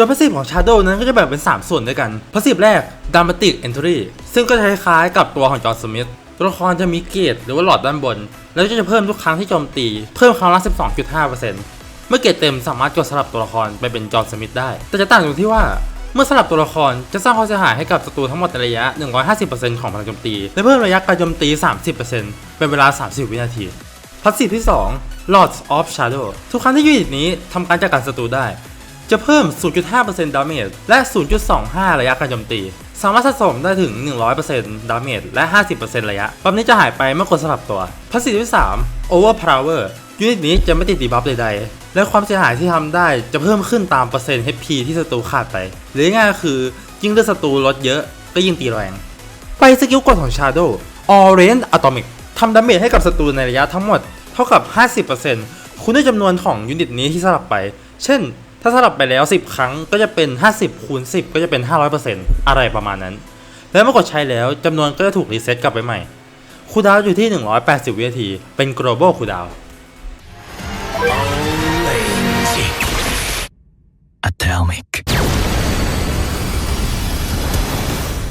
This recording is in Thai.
โดยพาสซีฟของ Shadow นั้นก็จะแบ่งเป็น 3 ส่วนด้วยกันพาสซีฟแรก Dramatic Entry ซึ่งก็จะคล้ายๆกับตัวของจอห์นสมิธตัวละครจะมีเกรดหรือว่าหลอดด้านบน แล้วก็จะเพิ่มทุกครั้งที่โจมตี เพิ่มครั้งละ 12.5%เมื่อเกรดเต็มสามารถกดสลับตัวละครไปเป็นจอห์นสมิธได้ แต่จะต่างตรงที่ว่าเมื่อสลับตัวละครจะสร้างความเสียหายให้กับศัตรูทั้งหมดในระยะ 150%ของพลังโจมตี และเพิ่มระยะการโจมตี 30%เป็นเวลา 30 วินาทีพาสซีฟที่ 2 Lords of Shadow ทุกครั้งที่ยูนิตนี้ทำการจัดการศัตรูได้ จะเพิ่ม 0.5% damage และ 0.25 ระยะการโจมตี สามารถสะสมได้ถึง 100% damage และ 50%ระยะปั๊มนี้จะหายไปเมื่อกดสลับตัวพาสซีฟที่3 Overpower ยูนิตนี้จะไม่ติดดีบัฟใดๆ และความเสียหายที่ทำได้จะเพิ่มขึ้นตามเปอร์เซ็นต์ HP ที่ศัตรูขาดไป หรือง่ายคือยิ่งเลือดศัตรูลดเยอะก็ยิ่งตีแรง ไปสกิลกดของ Shadow Orange Atomic ทำดาเมจให้กับศัตรูในระยะทั้งหมด เท่ากับ 50%คูณด้วยจำนวนของยูนิตนี้ที่สลับไป เช่น ถ้าสลับไปแล้ว 10 ครั้งก็จะเป็น 50คูณ10 ก็จะเป็น 500%อะไรประมาณนั้น แล้วเมื่อกดใช้แล้วจำนวนก็จะถูกรีเซ็ตกลับไปใหม่คูดาวอยู่ที่ 180 วินาที เป็น global คูดาว Atomic.